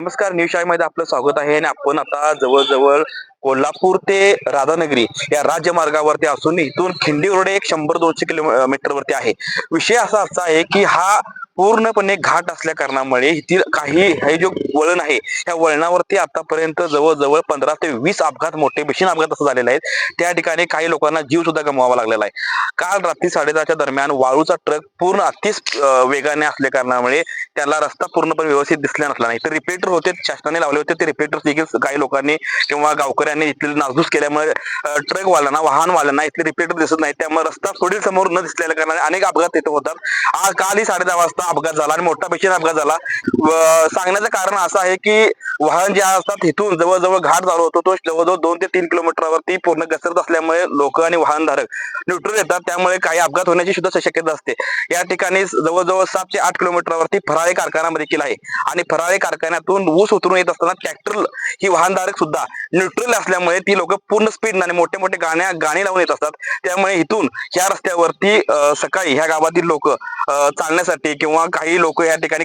नमस्कार न्यूजमध्ये आपलं स्वागत आहे आणि आपण आता जवळजवळ कोल्हापूर ते राधानगरी या राज्यमार्गावरती असून इथून खिंडी रोड एक शंभर दोनशे किलोमीटर वरती आहे. विषय असा असा आहे की हा पूर्णपणे घाट असल्या कारणामुळे काही हे जो वळण आहे त्या वळणावरती आतापर्यंत जवळजवळ पंधरा ते वीस अपघात मोठे भीषण अपघात असं झालेले आहेत. त्या ठिकाणी काही लोकांना जीव सुद्धा गमवावा लागलेला आहे. काल रात्री साडेदहाच्या दरम्यान वाळूचा ट्रक पूर्ण अतिच वेगाने असल्या कारणामुळे त्याला रस्ता पूर्णपणे व्यवस्थित दिसला नसला नाही. तर रिपेटर होते शासनाने लावले होते. ते रिपेटर देखील काही लोकांनी किंवा गावकऱ्यांनी इथले नासधूस केल्यामुळे ट्रक वाल्यांना वाहन वाल्यांना इथले रिपेटर दिसत नाही त्यामुळे रस्ता पुढील समोर न दिसलेल्या कारणाने अनेक अपघात तिथे होतात. आज कालही साडेदहा वाजता अपघात झाला आणि मोठा भीषण अपघात झाला. सांगण्याचं कारण असं आहे की वाहन जे असतात इथून जवळजवळ घाट चालू होतो तो जवळजवळ दोन ते तीन किलोमीटरवरती पूर्ण घसरत असल्यामुळे लोक आणि वाहनधारक न्यूट्रल येतात. त्यामुळे काही अपघात होण्याची सुद्धा शक्यता असते. या ठिकाणी जवळजवळ सात ते आठ किलोमीटरवरती फराळे कारखाना देखील आहे. आणि फराळे कारखान्यातून ऊस उतरून येत असताना ट्रॅक्टर ही वाहनधारक सुद्धा न्यूट्रल असल्यामुळे ती लोक पूर्ण स्पीड आणि मोठे मोठे गाण्या गाणी लावून येत असतात. त्यामुळे इथून ह्या रस्त्यावरती सकाळी ह्या गावातील लोक चालण्यासाठी किंवा काही लोक या ठिकाणी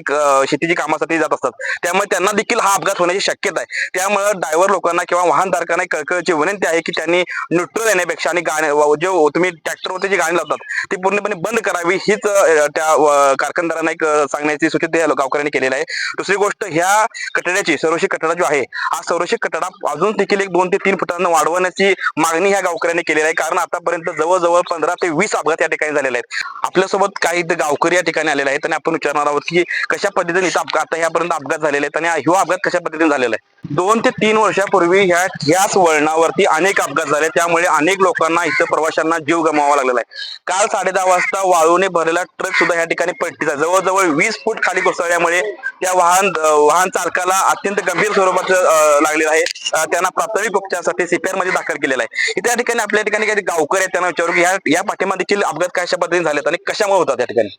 शेतीची कामासाठी जात असतात. त्यामुळे त्यांना देखील हा अपघात होण्याची शक्यता आहे. त्यामुळे ड्रायव्हर लोकांना किंवा वाहनधारकांना कळकळची विनंती आहे की त्यांनी न्यूट्रल येण्यापेक्षा आणि गाणे जे तुम्ही ट्रॅक्टरवरती जी गाणी लावतात ती पूर्णपणे बंद करावी हीच त्या कारखानदारांना एक सांगण्याची सूचित गावकऱ्यांनी केलेली आहे. दुसरी गोष्ट ह्या कठड्याची संरक्षित कटडा जो आहे हा संरक्षित कटडा अजून देखील एक दोन ते तीन फुटांना वाढवण्याची मागणी ह्या गावकऱ्यांनी केलेली आहे. कारण आतापर्यंत जवळजवळ पंधरा ते वीस अपघात या ठिकाणी झालेले आहेत. आपल्यासोबत काही गावकरी या ठिकाणी आलेले आहेत आणि आपण विचारणार आहोत की कशा पद्धतीने इथं अपघात आता ह्यापर्यंत अपघात झालेले आहेत आणि ह्यो अपघात कशा पद्धतीने झालेला आहे. दोन ते तीन वर्षापूर्वी ह्या ह्याच वळणावरती अनेक अपघात झाले. त्यामुळे अनेक लोकांना इथं प्रवाशांना जीव गमावा लागलेला आहे. काल साडे दहा वाजता वाळूने भरलेला ट्रक सुद्धा या ठिकाणी पट्टीचा जवळजवळ वीस फूट खाली कोसळल्यामुळे त्या वाहन वाहन चालकाला अत्यंत गंभीर स्वरूपाचं लागलेलं आहे. त्यांना प्राथमिक उपचारासाठी सीपीआरमध्ये दाखल केलेला आहे. इथे या ठिकाणी आपल्या ठिकाणी काही गावकरी आहेत त्यांना विचारू की या या पाठीमा देखील अपघात कशा पद्धतीने झालेत आणि कशामुळे होतात या ठिकाणी?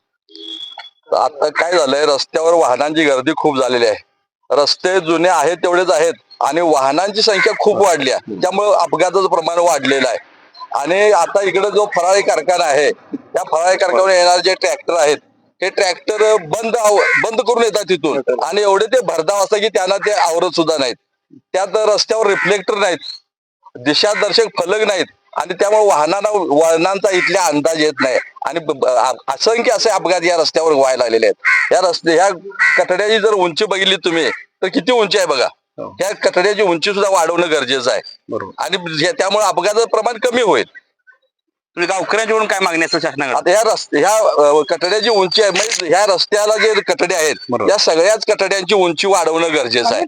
आता काय झालंय रस्त्यावर वाहनांची गर्दी खूप झालेली आहे. रस्ते जुने आहेत तेवढेच आहेत आणि वाहनांची संख्या खूप वाढली आहे. त्यामुळे अपघाताचं प्रमाण वाढलेलं आहे. आणि आता इकडे जो फराळी कारखाना आहे त्या फराळी कारखान्यावर येणारे जे ट्रॅक्टर आहेत हे ट्रॅक्टर बंद बंद करून येतात तिथून. आणि एवढे ते भरधाव असतात की त्यांना ते आवरत सुद्धा नाहीत. त्यात रस्त्यावर रिफ्लेक्टर नाहीत. दिशादर्शक फलक नाहीत. आणि त्यामुळे वाहनांना वळणांचा इथल्या अंदाज येत नाही. आणि असंख्य असे अपघात या रस्त्यावर व्हायला लागलेले आहेत. या रस्ते ह्या कठड्याची जर उंची बघितली तुम्ही तर किती उंची आहे बघा? ह्या कठड्याची उंची सुद्धा वाढवणं गरजेचं आहे. बरोबर. आणि हे- त्यामुळे अपघाताचं प्रमाण कमी होईल. तुम्ही गावकऱ्यांच्याकडून काय मागणी असतं शासनाकडे आता ह्या रस्ते ह्या कठड्याची उंची आहे म्हणजे ह्या रस्त्याला जे कठडे आहेत. या सगळ्याच कठड्यांची उंची वाढवणं गरजेचं आहे.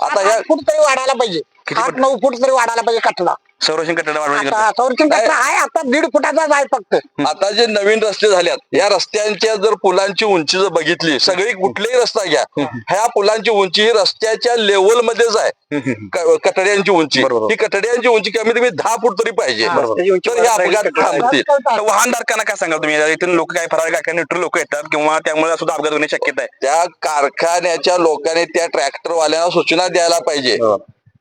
आता आठ- या- आठ फूट तरी वाढायला पाहिजे. आठ फूट? नऊ फूट तरी वाढायला पाहिजे कठडा. संरक्षण वाढवण्याची आता संरक्षण कठडा आहे आता दीड फुटाचाच आहे फक्त. आता जे नवीन रस्ते झाल्यात या रस्त्यांच्या जर पुलांची उंची जर बघितली सगळी कुठलेही रस्ता घ्या ह्या पुलांची उंची ही रस्त्याच्या लेवल मध्येच आहे. क- कठड्यांची उंची. बरोबर. ही कठड्यांची उंची कमी कमी दहा फूट तरी पाहिजे. तर हे अपघात थांबतील. तर वाहनधारकांना काय सांगाल तुम्ही? इथून लोक काय फराळ काय न्यूट्रल लोक येतात किंवा त्यामुळे सुद्धा अपघात होण्याची शक्यता आहे? त्या कारखान्याच्या लोकांनी त्या ट्रॅक्टर वाल्यांना सूचना द्यायला पाहिजे.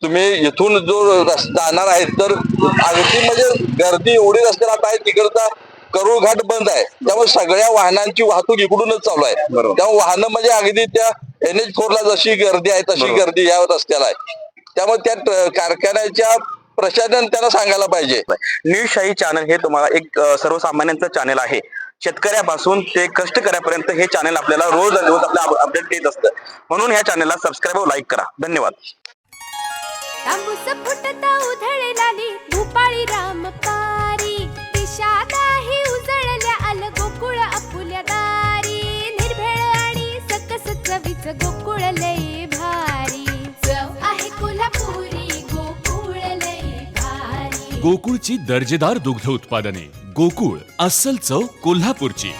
तुम्ही इथून जो जाणार आहेत तर अगदी म्हणजे गर्दी एवढी रस्त्याला आता आहे तिकडचा करूळ घाट बंद आहे. त्यामुळे सगळ्या वाहनांची वाहतूक इकडूनच चालू आहे. त्यामुळे वाहनं म्हणजे अगदी त्या एन एच ला जशी गर्दी आहे तशी. गर्दी या रस्त्याला आहे. त्यामुळे त्या कारखान्याच्या प्रशासन त्यांना सांगायला पाहिजे. न्यूज शाही चॅनल हे तुम्हाला एक सर्वसामान्यांचं चॅनल आहे. शेतकऱ्यापासून ते कष्टकऱ्यापर्यंत हे चॅनल आपल्याला रोज रोज आपल्या अपडेट देत असतं. म्हणून ह्या चॅनलला सबस्क्राईब व लाईक करा. धन्यवाद. तांबूस फुटता उधळलाली भूपाळी रामपारी. दिशा नाही उजळल्या आल गोकुळ आपुल्या दारी. निर्भेळ आणि सकस चवीच गोकुळ लय भारी. चव आहे कोल्हापुरी गोकुळ लय भारी. गोकुळची दर्जेदार दुग्ध उत्पादने. गोकुळ अस्सल चव कोल्हापूरची.